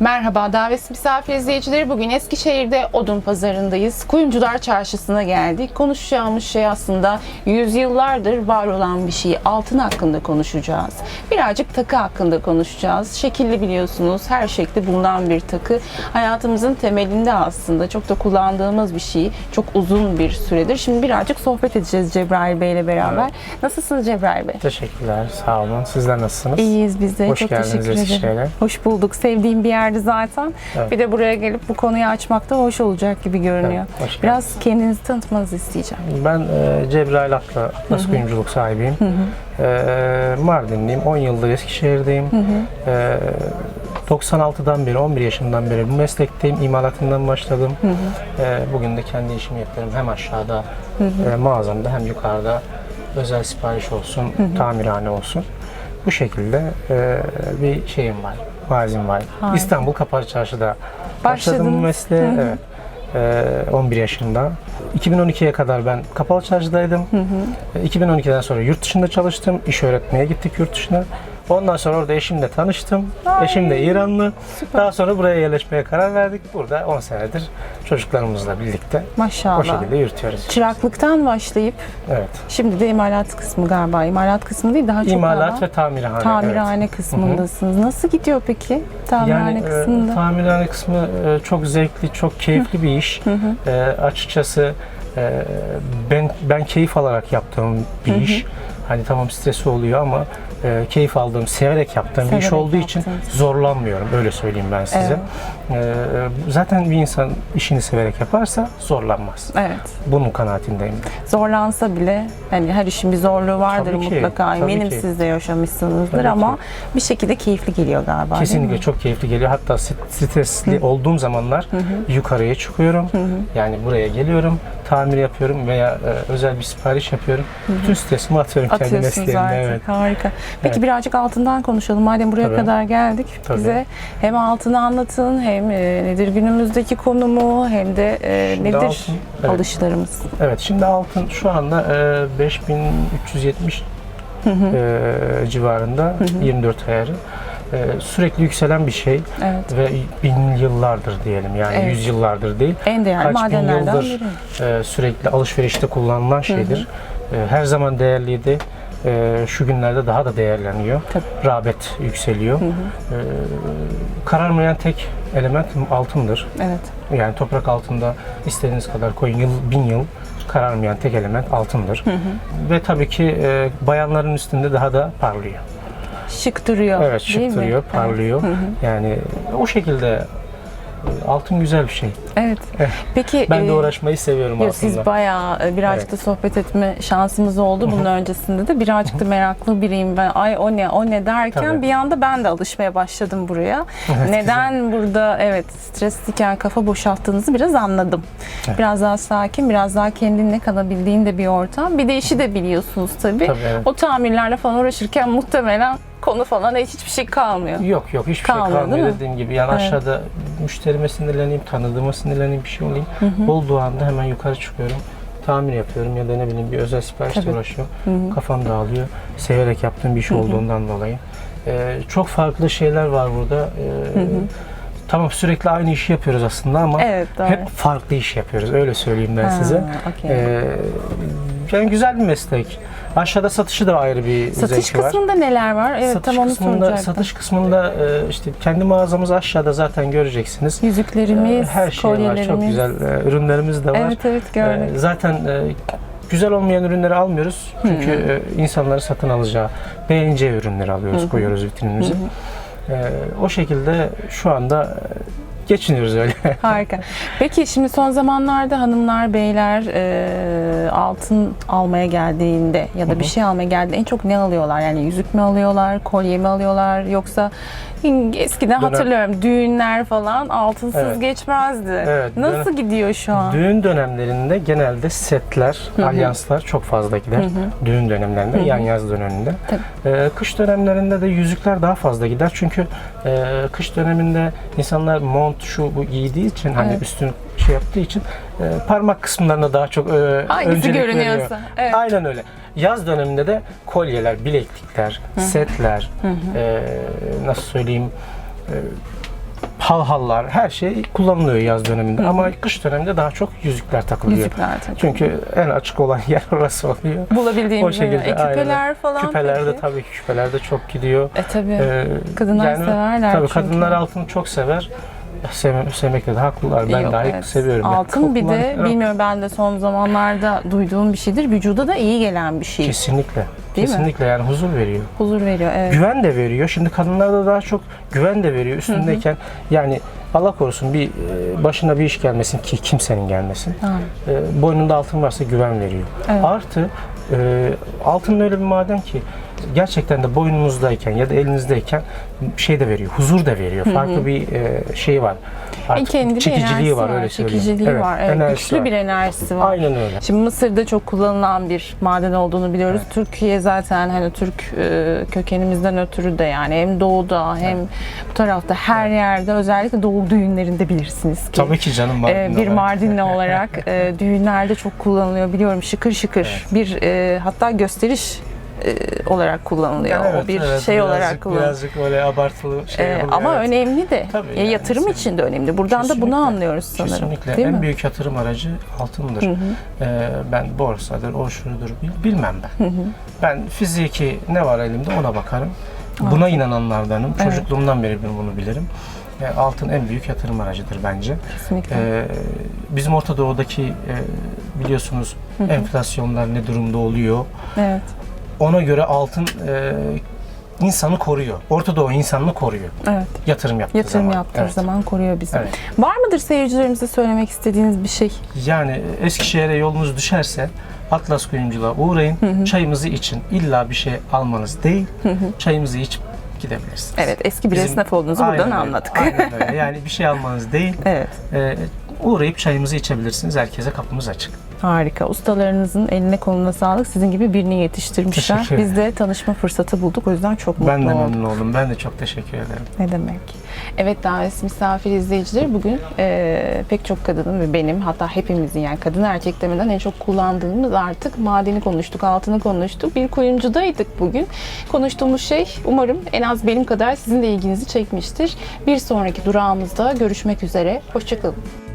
Merhaba davet misafir izleyicileri. Bugün Eskişehir'de Odun Pazarı'ndayız. Kuyumcular Çarşısı'na geldik. Konuşacağımız şey aslında yüzyıllardır var olan bir şey. Altın hakkında konuşacağız. Birazcık takı hakkında konuşacağız. Şekilli biliyorsunuz her şekli bulunan bir takı. Hayatımızın temelinde aslında çok da kullandığımız bir şey. Çok uzun bir süredir. Şimdi birazcık sohbet edeceğiz Cebrail Bey ile beraber. Nasılsınız Cebrail Bey? Teşekkürler, sağ olun. Sizler nasılsınız? İyiyiz biz de. Hoş Çok geldiniz teşekkür ederim. Hoş bulduk. Sevdiğim bir yerdi zaten. Evet. Bir de buraya gelip bu konuyu açmak da hoş olacak gibi görünüyor. Evet, hoş Biraz kendinizi tanıtmanızı isteyeceğim. Ben e, Cebrail Akla, Atlas Kuyumculuk sahibiyim. E, Mardinliyim, 10 yıldır Eskişehir'deyim. E, 96'dan beri, 11 yaşından beri bu meslekteyim. İmalatından başladım. E, bugün de kendi işimi yapıyorum. Hem aşağıda e, mağazamda hem yukarıda özel sipariş olsun, tamirhane olsun. Bu şekilde e, bir şeyim var, vazim var. Harika. İstanbul Kapalı Çarşı'da başladım bu mesleğe. Evet. Ee, 11 yaşında. 2012'ye kadar ben kapalı çarşıdaydım. Ee, 2012'den sonra yurt dışında çalıştım. İş öğretmeye gittik yurt dışına. Ondan sonra orada eşimle tanıştım. Eşim de İranlı. Daha sonra buraya yerleşmeye karar verdik. Burada 10 senedir çocuklarımızla birlikte o Maşallah. şekilde yürütüyoruz. Çıraklıktan başlayıp Evet. şimdi de imalat kısmı galiba. İmalat kısmı değil daha çok İmalat daha ve tamirhane. tamirhane evet. kısmındasınız. Nasıl gidiyor peki tamirhane Yani e, kısmında? tamirhane kısmı e, çok zevkli, çok keyifli bir iş. E, açıkçası e, ben ben keyif alarak yaptığım bir iş. Hani tamam stresi oluyor ama e, keyif aldığım, severek yaptığım bir iş Severek olduğu için yaptığınız. zorlanmıyorum. Öyle söyleyeyim ben size. E, zaten bir insan işini severek yaparsa zorlanmaz. Evet. Bunun kanaatindeyim. Zorlansa bile hani her işin bir zorluğu vardır Tabii ki, mutlaka. tabii Eminim ki. siz de yaşamışsınızdır Tabii ama ki. bir şekilde keyifli geliyor galiba. Kesinlikle çok keyifli geliyor. Hatta st- stresli olduğum zamanlar yukarıya çıkıyorum. Yani buraya geliyorum, tamir yapıyorum veya e, özel bir sipariş yapıyorum. Bütün stresimi atıyorum Atıyorsunuz artık. Evet. Harika. Peki Evet. birazcık altından konuşalım. Madem buraya Tabii. kadar geldik Tabii. bize hem altını anlatın hem e, nedir günümüzdeki konumu hem de e, Şimdi nedir altın, evet. alışlarımız. Evet, şimdi altın şu anda e, 5370 e, civarında 24 ayarı. E, sürekli yükselen bir şey Evet. ve bin yıllardır diyelim yani Evet. yüz yıllardır değil. En değerli Kaç bin madenlerden yıldır biri. e, sürekli alışverişte kullanılan şeydir. E, her zaman değerliydi. E, şu günlerde daha da değerleniyor. Tabii. Rağbet yükseliyor. E, kararmayan tek element altındır. Evet. Yani toprak altında istediğiniz kadar koyun yıl, bin yıl kararmayan tek element altındır. Ve tabii ki e, bayanların üstünde daha da parlıyor. Şık duruyor. Evet değil şık mi? duruyor, Evet. parlıyor. Yani o şekilde altın güzel bir şey. Evet. Evet. Peki Ben de e, uğraşmayı seviyorum Yok, altında. siz bayağı e, birazcık Evet. da sohbet etme şansımız oldu bunun öncesinde de. Birazcık da meraklı biriyim ben. Ay o ne o ne derken Tabii. bir anda ben de alışmaya başladım buraya. Neden burada evet stresliyken kafa boşalttığınızı biraz anladım. Evet. Biraz daha sakin, biraz daha kendinle kalabildiğin de bir ortam. Bir de işi de biliyorsunuz tabii. Tabii, evet. O tamirlerle falan uğraşırken muhtemelen konu falan hiçbir şey kalmıyor. Yok yok hiçbir Kalmıyor, şey kalmıyor dediğim gibi. Yani Evet. aşağıda müşterime sinirleneyim, tanıdığıma sinirleneyim bir şey olayım. Olduğu anda hemen yukarı çıkıyorum. Tamir yapıyorum ya da ne bileyim bir özel siparişle Tabii. uğraşıyorum. Kafam dağılıyor. Severek yaptığım bir iş olduğundan dolayı. Ee, çok farklı şeyler var burada. Ee, Tamam sürekli aynı işi yapıyoruz aslında ama Evet, doğru. hep farklı iş yapıyoruz. Öyle söyleyeyim ben Ha, size. okey. Ee, yani güzel bir meslek. Aşağıda satışı da ayrı bir Satış zevki var. kısmında neler var? Evet satış tam onu kısmında, soracaktım. satış kısmında e, işte kendi mağazamız aşağıda zaten göreceksiniz. Yüzüklerimiz, E, Her şey var. kolyelerimiz. Çok güzel e, ürünlerimiz de var. Evet evet gördük. E, Zaten e, güzel olmayan ürünleri almıyoruz. Çünkü e, insanları satın alacağı, beğeneceği ürünleri alıyoruz, koyuyoruz vitrinimize. E, O şekilde şu anda geçiniyoruz öyle. Harika. Peki şimdi son zamanlarda hanımlar, beyler e, altın almaya geldiğinde ya da bir şey almaya geldiğinde en çok ne alıyorlar? Yani yüzük mü alıyorlar, kolye mi alıyorlar yoksa eskiden Dönem- hatırlıyorum düğünler falan altınsız Evet. geçmezdi. Evet, Nasıl gidiyor şu an? Düğün dönemlerinde genelde setler, alyanslar çok fazla gider. Düğün dönemlerinde, yan yaz döneminde. Ee, kış dönemlerinde de yüzükler daha fazla gider. Çünkü e, kış döneminde insanlar mont şu bu giydiği için hani Evet. üstün şey yaptığı için e, parmak kısımlarına daha çok e, Hangisi öncelik görünüyorsa, veriyor. evet. Aynen öyle. Yaz döneminde de kolyeler, bileklikler, setler, e, nasıl söyleyeyim e, halhallar her şey kullanılıyor yaz döneminde ama kış döneminde daha çok yüzükler takılıyor. Yüzükler tabii. Çünkü en açık olan yer orası oluyor. Bulabildiğimiz O şekilde, e, küpeler aynen. falan Küpeler de tabii ki küpeler de çok gidiyor. E tabii. Ee, Kadınlar severler Tabii çünkü. kadınlar altını çok sever. Sevme, sevmekte de haklılar. Ben Yok, dahi evet. seviyorum. Yani Altın bir de kullanıyorum. bilmiyorum ben de son zamanlarda duyduğum bir şeydir. Vücuda da iyi gelen bir şey. Kesinlikle. Değil mi? kesinlikle yani huzur veriyor. Huzur veriyor evet. Güven de veriyor. Şimdi kadınlarda daha çok güven de veriyor üstündeyken. Yani Allah korusun bir e, başına bir iş gelmesin ki kimsenin gelmesin. Ha. E, boynunda altın varsa güven veriyor. Evet. Artı e, altın öyle bir maden ki gerçekten de boynunuzdayken ya da elinizdeyken şey de veriyor, huzur da veriyor. Farklı bir e, şey var. E, Artık kendi bir çekiciliği var, var, öyle söyleyeyim. çekiciliği var. Evet, enerjisi güçlü var. bir enerjisi var. Aynen öyle. Şimdi Mısır'da çok kullanılan bir maden olduğunu biliyoruz. Türkiye zaten hani Türk e, kökenimizden ötürü de yani hem doğuda hem bu tarafta her yerde özellikle doğu düğünlerinde bilirsiniz ki. Tabii ki canım e, Mardinli bir. Mardinli olarak e, düğünlerde çok kullanılıyor biliyorum şıkır şıkır bir e, hatta gösteriş e, olarak kullanılıyor. Evet, o bir evet, şey olarak birazcık, kullanılıyor. birazcık böyle abartılı şey E, ama evet. önemli de. Tabii Ya yani yatırım sen- için de önemli. Buradan da Kesinlikle. bunu anlıyoruz sanırım. Kesinlikle. Değil en mi? büyük yatırım aracı altındır. Ee, ben borsadır, o şurudur bil- bilmem ben. Ben fiziki ne var elimde ona bakarım. Buna inananlardanım. Evet. Çocukluğumdan beri ben bunu bilirim. Yani altın en büyük yatırım aracıdır bence. Kesinlikle. Ee, bizim Orta Doğu'daki e, biliyorsunuz enflasyonlar ne durumda oluyor. evet. Ona göre altın e, insanı koruyor. Orta Doğu insanını koruyor. Evet. Yatırım yaptığı Yatırım zaman. yaptığı Evet. zaman koruyor bizi. Evet. Var mıdır seyircilerimize söylemek istediğiniz bir şey? Yani Eskişehir'e yolunuz düşerse Atlas Kuyumculuğa uğrayın. Çayımızı için. İlla bir şey almanız değil. Çayımızı içip gidebilirsiniz. Evet, eski bir Bizim- esnaf olduğunuzu buradan Aynen öyle, anladık. Aynen öyle. Yani bir şey almanız değil. Evet. Ee, uğrayıp çayımızı içebilirsiniz. Herkese kapımız açık. Harika. Ustalarınızın eline koluna sağlık. Sizin gibi birini yetiştirmişler. Biz de tanışma fırsatı bulduk. O yüzden çok mutlu Ben de oldum. memnun oldum. Ben de çok teşekkür ederim. Ne demek? Evet davetsiz misafir izleyicileri bugün e, pek çok kadının ve benim hatta hepimizin yani kadın erkek demeden en çok kullandığımız artık madeni konuştuk, altını konuştuk. Bir kuyumcudaydık bugün. Konuştuğumuz şey umarım en az benim kadar sizin de ilginizi çekmiştir. Bir sonraki durağımızda görüşmek üzere. Hoşçakalın.